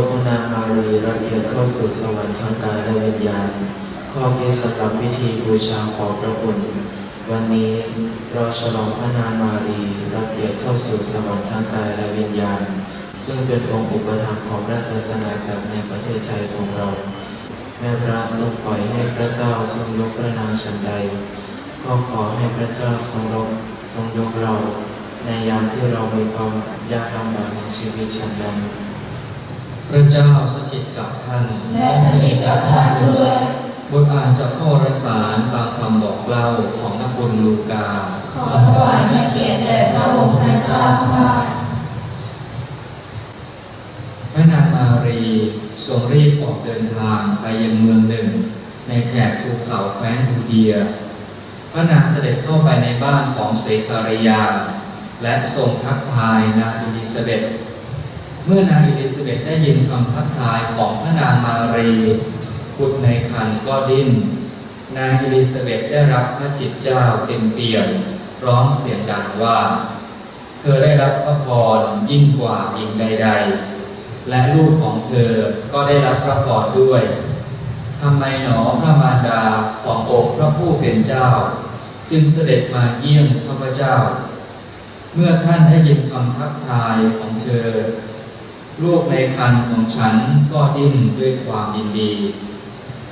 ษพระนางมารีรับเกียรติเข้าสู่สวรรค์ทางกายและวิญญาณ ข้อเกศสำหรับพิธีบูชาขอพระคุณวันนี้เราฉลองพระนางมารีรับเกียรติเข้าสู่สวรรค์ทางกายและวิญญาณ ซึ่งเป็นองค์อุปถัมภ์ของพระศาสนาจักรในประเทศไทยของเรา แม่พระทรงปล่อยให้พระเจ้าทรงยกพระนางฉันใด ก็ขอให้พระเจ้าทรงยกทรงยกเราในยามที่เรามีความยากลำบากในชีวิตฉันนั้น พระเจ้าสถิตกับท่าน และสถิตกับท่านด้วยบทอ่านจากข้อรักษารตามคำบอกเล่าของนักบุญลูกา ขอถวายพระเกียรติแด่พระองค์พระเจ้าค่ะพระนางมารีทรงรีบออกเดินทางไปยังเมืองหนึ่ง ในแถบภูเขาแคว้นยูเดีย พระนางเสด็จเข้าไปในบ้านของเซคาริยา และทรงทักทายนางอิลิซาเบธ เมื่อนางอิลิซาเบธได้ยินคำทักทายของพระนางมารีบุตรในครรภ์ก็ดิ้น นางอิลิซาเบธได้รับพระจิตเจ้าเต็มเปี่ยมร้องเสียงดังว่า เธอได้รับพระพรยิ่งกว่าหญิงใด ๆ และลูกของเธอก็ได้รับพระพรด้วยทำไมหนอพระมารดาขององค์พระผู้เป็นเจ้า จึงเสด็จมาเยี่ยมข้าพเจ้า เมื่อท่านได้ยินคำทักทายของเธอ ลูกในครรภ์ของฉันก็ดิ้นด้วยความยินดี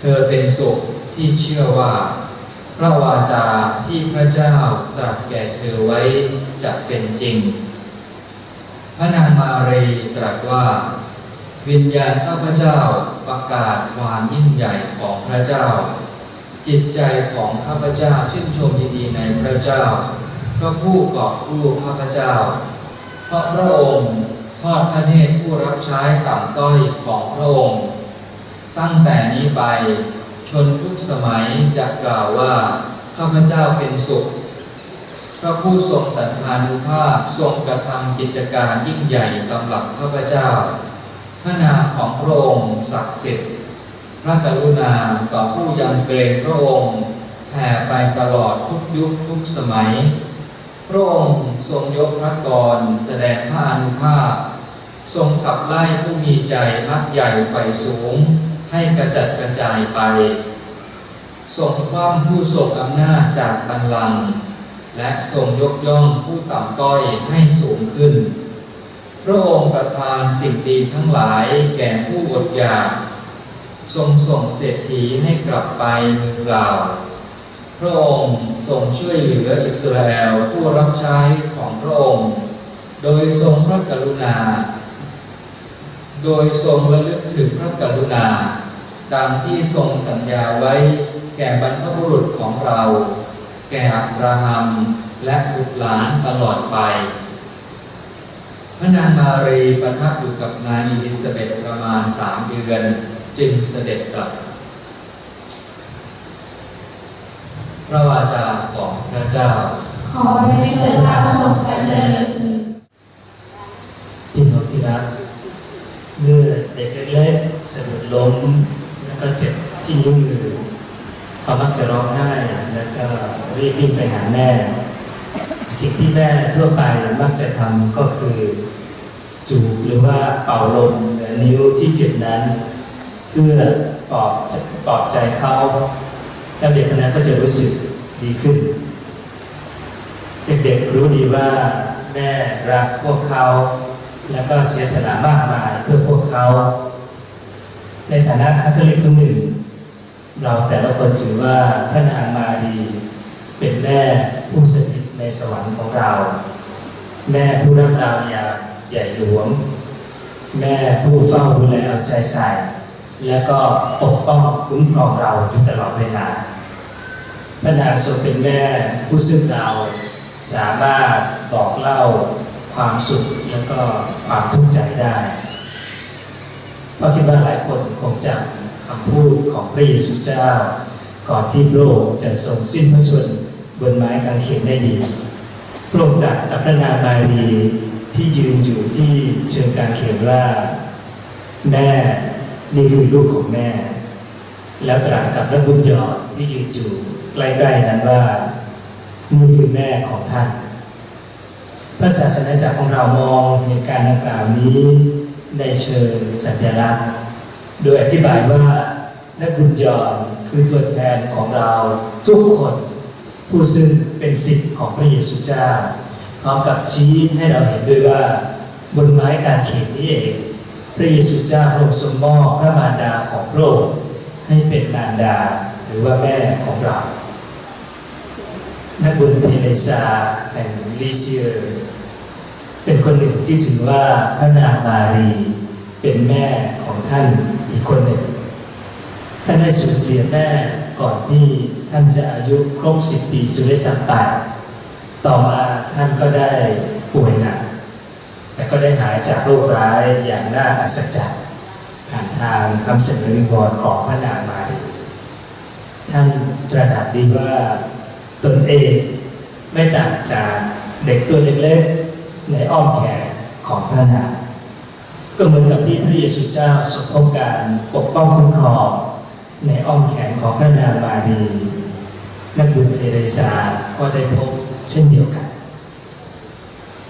เธอเป็นสุขที่เชื่อว่า พระวาจาที่พระเจ้าตรัสแก่เธอไว้จะเป็นจริง พระนางมารีตรัสว่า วิญญาณข้าพเจ้าประกาศความยิ่งใหญ่ของพระเจ้า จิตใจของข้าพเจ้าชื่นชมยินดีในพระเจ้าพระผู้กอบกู้ข้าพเจ้า เพราะพระองค์ อดพระเนตรผู้รับใช้ต่ำต้อยของพระองค์ ตั้งแต่นี้ไปชนทุกสมัยจะกล่าวว่า ข้าพเจ้าเป็นสุข พระผู้ทรงสันทานุภาพทรงกระทำกิจการยิ่งใหญ่สำหรับข้าพเจ้า พระนามของพระองค์ศักดิ์สิทธิ์พระกรุณาต่อผู้ยำเกรงพระองค์แผ่ไปตลอดทุกยุคทุกสมัย พระองค์ทรงยกพระกรแสดงพระอนุภาพ ทรงขับไล่ผู้มีใจมักใหญ่ไฟสูง ให้กระจัดกระจายไป ทรงคว่ำผู้ทรงอำนาจจากบัลลังก์และทรงยกย่องผู้ต่ำต้อยให้สูงขึ้น พระองค์ประทานสิ่งดีทั้งหลายแก่ผู้อดอยากทรงส่งเศรษฐีให้กลับไปมือเปล่า พระองค์ทรงช่วยเหลืออิสราเอลผู้รับใช้ของพระองค์ โดยทรงพระกรุณา โดยทรงระลึกถึงพระกรุณา ตามที่ทรงสัญญาไว้แก่บรรพบุรุษของเรา แก่อับราฮัมและบุตรหลานตลอดไป พระนางมารีประทับอยู่กับนางอิลิซาเบธประมาณสามเดือน จึงเสด็จกลับ พระวาจาของพระเจ้า ขอพระคริสตเจ้าทรงพระเจริญพี่น้องที่รัก เมื่อเด็กเล็กๆสะดุดล้มแล้วก็เจ็บที่นิ้วมือเขามักจะร้องไห้แล้วก็รีบวิ่งไปหาแม่ สิ่งที่แม่ทั่วไปมักจะทำก็คือจูบหรือว่าเป่าลมหนือนิ้วที่เจ็บนั้น เพื่อปลอบปลอบใจเขาแล้วเด็กคนนั้นก็จะรู้สึกดีขึ้น เด็กๆรู้ดีว่าแม่รักพวกเขา แล้วก็เสียสละมากมายเพื่อพวกเขา ในฐานะคาทอลิกคนหนึ่ง เราแต่ละคนถือว่าพระนางมารีเป็นแม่ผู้สถิตในสวรรค์ของเรา แม่ผู้รักเราอย่างใหญ่หลวง แม่ผู้เฝ้าดูแลเอาใจใส่ แล้วก็ปกป้องคุ้มครองเราอยู่ตลอดเวลาพระนางทรงเป็นแม่ผู้ซึ่งเราสามารถบอกเล่า ความสุขแล้วก็ความทุกข์ใจได้เพราะคิดว่าหลายคนคงจำคำพูดของพระเยซูเจ้า ก่อนที่พระองค์จะทรงสิ้นพระชนบนไม้กางเขนได้ดีพระองค์ตรัสกับพระนางมารีที่ยืนอยู่ที่เชิงกางเขนว่าแม่นี่คือลูกของแม่ แล้วตรัสกับพระบุญยอดที่ยืนอยู่ใกล้ๆนั้นว่านี่คือแม่ของท่าน พระศาสนาจักรของเรามองเหตุการณ์ดังกล่าวนี้ในเชิงสัญลักษณ์ โดยอธิบายว่านักบุญยอมคือตัวแทนของเราทุกคน ผู้ซึ่งเป็นสิทธิ์ของพระเยซูเจ้าพร้อมกับชี้ให้เราเห็นด้วยว่าบนไม้กางเขนนี้เองพระเยซูเจ้าพรงค์ทรงมอบพระมารดาของพระองค์ให้เป็นมารดาหรือว่าแม่ของเรา นักบุญเทเรซาแห่งลิเซียเป็นคนหนึ่งที่ถือว่าพระนางมารีเป็นแม่ของท่านอีกคนหนึ่ง ท่านได้สูญเสียแม่ก่อนที่ท่านจะอายุครบสิบปีสุริสัมปัตต่อมาท่านก็ได้ป่วยหนักแต่ก็ได้หายจากโรคร้ายอย่างน่าอัศจรรย์ผ่านทางคำเสนอวิงวอนของพระนางมารีท่านตระหนักดีว่า ตนเอง ไม่ต่างจากเด็กตัวเล็กๆในอ้อมแขนของพระนางก็เหมือนกับที่พระเยซูเจ้าทรงพบการปกป้องคุ้มครองในอ้อมแขนของพระนางมารีนักบุญเทเรซาก็ได้พบเช่นเดียวกัน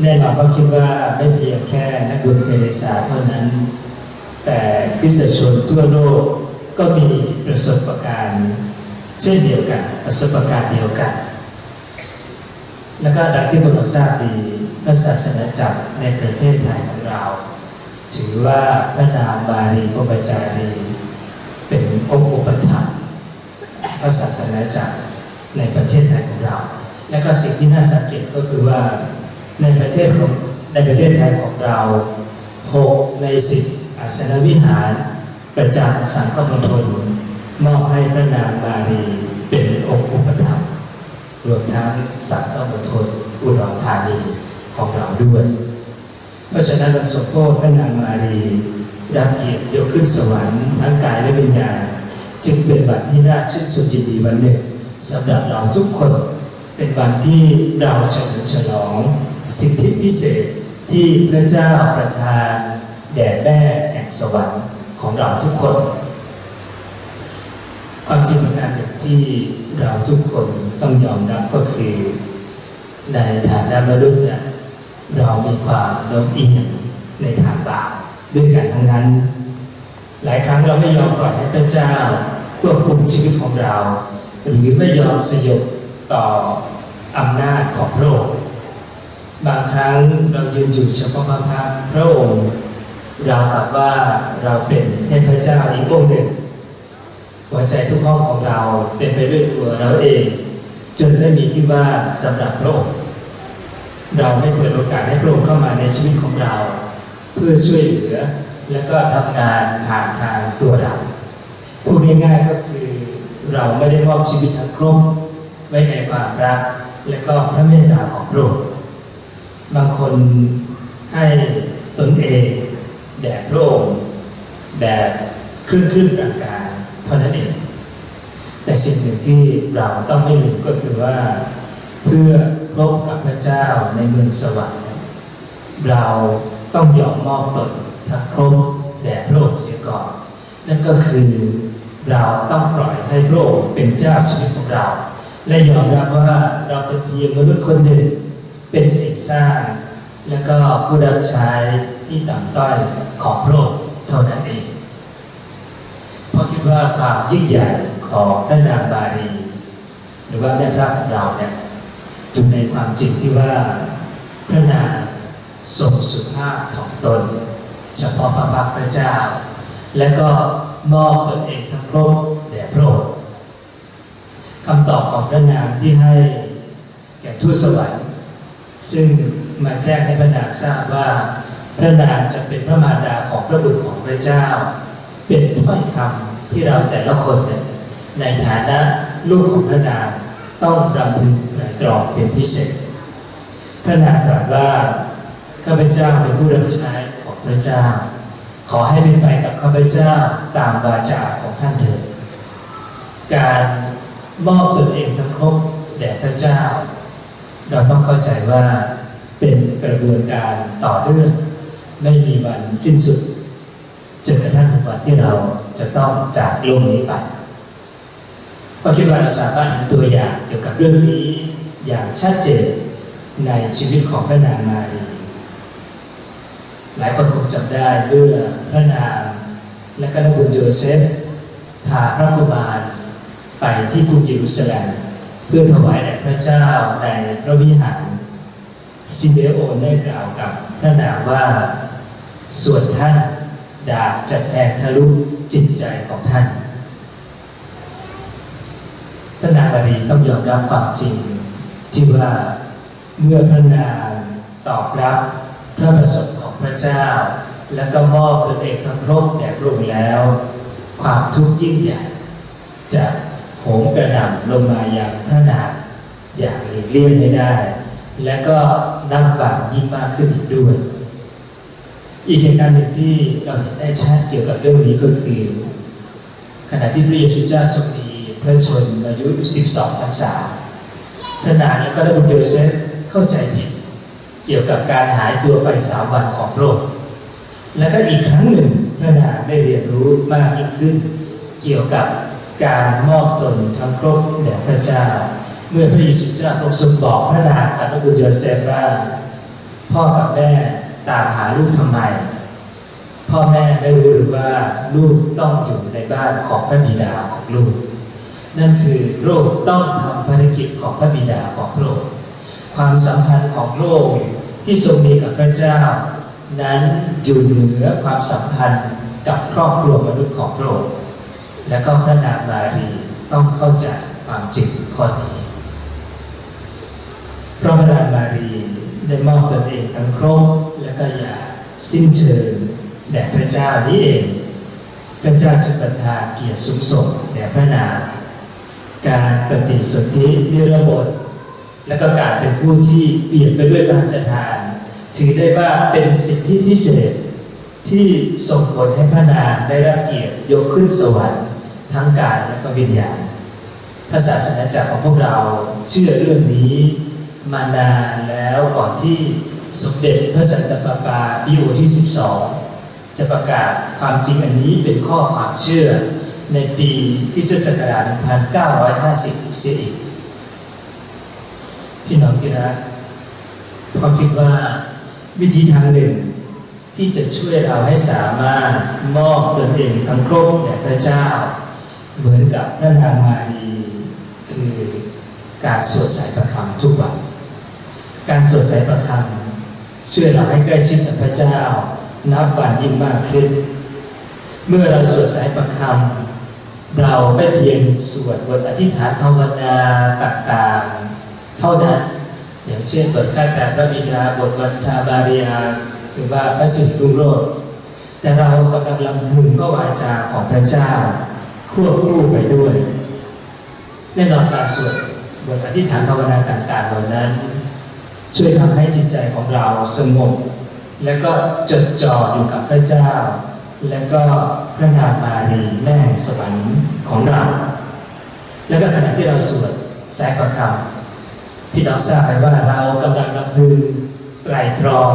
แน่นอนก็คิดว่าไม่เพียงแค่นักบุญเทเรซาเท่านั้น แต่คริสตชนทั่วโลกก็มีประสบการณ์ เช่นเดียวกันประสบการณ์เดียวกัน แล้วก็ดังที่พวกเราทราบดีพระศาสนาจักรในประเทศไทยของเรา ถือว่าพระนางมารีพระบจารีเป็นองค์อุปถัมภ์พระศาสนาจักรในประเทศไทยของเรา และก็สิ่งที่น่าสังเกตก็คือว่าในประเทศของในประเทศไทยของเราหกในสิบอาสนวิหาร ประจำสังฆมณฑล มอบให้พระนางมารีเป็นองค์อุปถัมภ์รวมทั้งสังฆมณฑลอุดรธานีของเราด้วย เพราะฉะนั้นวันสมโภชพระนางมารีรับเกียรติยกขึ้นสวรรค์ทั้งกายและวิญญาณจึงเป็นวันที่น่าชื่นชมยินดีวันหนึ่งสำหรับเราทุกคนเป็นวันที่เราเฉลิมฉลอง สิทธิพิเศษที่พระเจ้าประทานแด่แม่แห่งสวรรค์ของเราทุกคน ความจริงประการหนึ่งที่เราทุกคนต้องยอมรับก็คือ ในฐานะมนุษย์เนี่ยเรามีความโน้มเอียงในทางบาปด้วยกันทั้งนั้น หลายครั้งเราไม่ยอมปล่อยให้พระเจ้าควบคุมชีวิตของเรา หรือไม่ยอมสยบต่ออำนาจของพระองค์บางครั้งเรายืนอยู่เฉพาะพระพักพระองค์เรากับว่าเราเป็นเทพเจ้าอีกองค์หนึ่ง หัวใจทุกห้องของเราเต็มไปด้วยตัวเราเอง จนไม่มีที่ว่างสำหรับพระองค์เราไม่เปิดโอกาสให้พระองค์เข้ามาในชีวิตของเรา เพื่อช่วยเหลือและก็ทำงานผ่านทางตัวเราพูดง่ายๆก็คือเราไม่ได้มอบชีวิตทั้งครบไว้ในความรัก และก็พระเมตตาของพระองค์บางคนให้ตนเองแด่พระองค์แบบครึ่งครึ่งกลาง ท่านั้นเองแต่สิ่งหนึ่งที่เราต้องไม่ลืมก็คือว่า เพื่อพบกับพระเจ้าในเมืองสวรรค์เราต้องยอมมอบตนทั้งครบแด่พระองค์เสียก่อนนั่นก็คือเราต้องปล่อยให้พระองค์เป็นเจ้าชีวิตของเรา และยอมรับว่าเราเป็นเพียงมนุษย์คนหนึ่งเป็นสิ่งสร้าง และก็ผู้รับใช้ที่ต่ำต้อยของพระองค์เท่านั้นเอง ราะคิดว่าความยิ่งใหญ่ของพระนางบารีหรือว่าแม่พระของเราเนี่ยอยู่ในความจริงที่ว่าพระนางทรงสุภาพถ่อมตน เฉพาะพระพักพระเจ้า และก็มอบตนเองทั้งครบแด่พระองค์คำตอบของพระนางที่ให้แก่ทูตสวรรค์ซึ่งมาแจ้งให้พระนางทราบว่าพระนางจะเป็นพระมารดาของพระบุตรของพระเจ้า เป็นถ้อยคำ ที่เราแต่ละคนเนี่ยในฐานะลูกของพระนางต้องรำพึงไตรตรองเป็นพิเศษพระนางตรัสว่าข้าพเจ้าเป็นผู้รับใช้ของพระเจ้า ขอให้เป็นไปกับข้าพเจ้าตามวาจาของท่านเถิดการมอบตนเองทั้งครบแด่พระเจ้า เราต้องเข้าใจว่าเป็นกระบวนการต่อเนื่อง ไม่มีวันสิ้นสุดจนกระทั่งถึงวันที่เรา จะต้องจากโลกนี้ไปเพราะคิดว่าเราสามารถเห็นตัวอย่างเกี่ยวกับเรื่องนี้อย่างชัดเจนในชีวิตของพระนางมารีหลายคนคงจำได้เมื่อพระนางและก็นบุญโยเซฟพาพระกุมารไปที่กรุงเยรูซาเล็มเพื่อถวายแด่พระเจ้าในพระวิหารซิเดโอนได้กล่าวกับพระนางว่าส่วนท่านดาบจะแทงทะลุ จิตใจของท่านพระนางมารีต้องยอมรับความจริง ที่ว่าเมื่อพระนางตอบรับพระประสงค์ของพระเจ้า และก็มอบตนเองทั้งรบแด่พระองค์แล้ว ความทุกข์ยิ่งใหญ่จะโหมกระหน่ำลงมาอย่างพระนางอย่างหลีกเลี่ยงไม่ได้ และก็นับบาปยิ่งมากขึ้นอีกด้วย อีกเหตุการณ์หนึ่งที่เราเห็นได้ชัดเกี่ยวกับเรื่องนี้ก็คือ ขณะที่พระเยซูเจ้าทรงมีพระชนม์อายุ 12พรรษาพระนางและก็ได้บุญโยเซฟเข้าใจผิดเกี่ยวกับการหายตัวไปสามวันของพระองค์และก็อีกครั้งหนึ่งพระนางได้เรียนรู้มากยิ่งขึ้น เกี่ยวกับการมอบตนทั้งครบแด่พระเจ้า เมื่อพระเยซูเจ้าทรงทรงบอกพระนางกับพระบุญโยเซฟว่าพ่อกับแม่ ตามหาลูกทำไม พ่อแม่ไม่รู้หรือว่าลูกต้องอยู่ในบ้านของพระบิดาของลูก นั่นคือโรคต้องทำภารกิจของพระบิดาของโรคความสัมพันธ์ของโรคที่ทรงมีกับพระเจ้า นั้นอยู่เหนือความสัมพันธ์กับครอบครัวมนุษย์ของโรคและก็พระนางมารีต้องเข้าใจความจริงข้อนี้พระมารมารีได้มอบตนเองทั้งครบ และก็อย่าสิ้นเชิงแด่พระเจ้านี้เอง พระเจ้าจะประทานเกียรติสูงส่งแด่พระนางการปฏิสนธินิรบท และก็การเป็นผู้ที่เปลี่ยนไปด้วยพระสถาน ถือได้ว่าเป็นสิทธิพิเศษที่ส่งผลให้พระนางได้รับเกียรติยกขึ้นสวรรค์ทั้งกายและก็วิญญาณพระศาสนาจักรของพวกเราเชื่อเรื่องนี้มานานแล้วก่อนที่ สมเด็จพระสันตะปาปาปีโอที่ 12 จะประกาศความจริงอันนี้เป็นข้อความเชื่อในปีคิสตศักราช1950เสียอีกพี่น้องที่รักพอคิดว่าวิธีทางหนึ่ง ที่จะช่วยเราให้สามารถมอบตนเองทั้งครบแด่พระเจ้า เหมือนกับพระนางมารีคือการสวดสายประคำทุกวัน การสวดสายประคำ ช่วยเราให้ใกล้ชิดกับพระเจ้า นับวันยิ่งมากขึ้น เมื่อเราสวดสายประคำเราไม่เพียงสวดบทอธิษฐานภาวนาต่างๆ เท่านั้น อย่างเช่นบทข้าแต่พระบิดาบทวันทาบาริยาหรือว่าพระสิทธุโรจน์แต่เรากำลังลำพึงพระวาจาของพระเจ้าควบคู่ไปด้วยแน่นอนการสวดบทอธิษฐานภาวนาต่างๆเหล่านั้น ช่วยทำให้จิตใจของเราสงบและก็จดจ่ออยู่กับพระเจ้า และก็พระนางมารีแม่แห่งสวรรค์ของเรา แล้วก็ขณะที่เราสวดแสายประคำพี่น้องทราบไหมว่าเรากำลังรำพึงไตรตรอง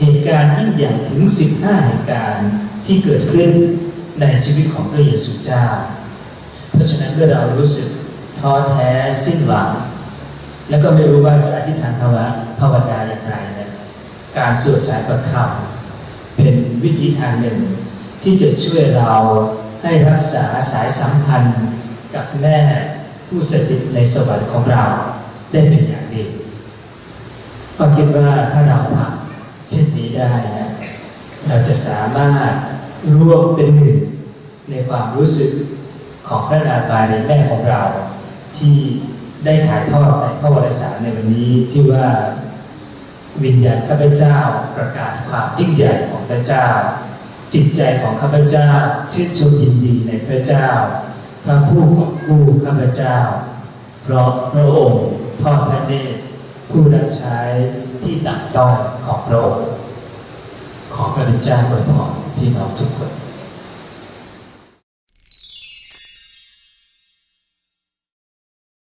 เหตุการณ์ยิ่งใหญ่ถึง 15 เหตุการณ์ที่เกิดขึ้นในชีวิตของพระเยซูเจ้า เพราะฉะนั้นเมื่อเรารู้สึกท้อแท้สิ้นหวัง แล้วก็ไม่รู้ว่าจะอธิษฐานภาวะภาวนาอย่างไรนะการสวดสายประคำเป็นวิธีทางหนึ่ง ที่จะช่วยเราให้รักษาสายสัมพันธ์กับแม่ผู้สถิตในสวรรค์ของเราได้เป็นอย่างดีก็คิดว่าถ้าเราทำเช่นนี้ได้นะเราจะสามารถร่วมเป็นหนึ่งในความรู้สึกของพระนางมารีแม่ของเราที่ ได้ถ่ายทอดในพระวรสารในวันนี้ที่ว่าวิญญาณข้าพเจ้าประกาศความยิ่งใหญ่ของพระเจ้า จิตใจของข้าพเจ้าชื่นชมยินดีในพระเจ้า พระผู้ของกู้ข้าพเจ้า เพราะพระองค์ทอพระเนตรผู้รับใช้ที่ต่ำต้อยของพระองค์ขอพระบิดาอวยพรพี่น้องทุกคน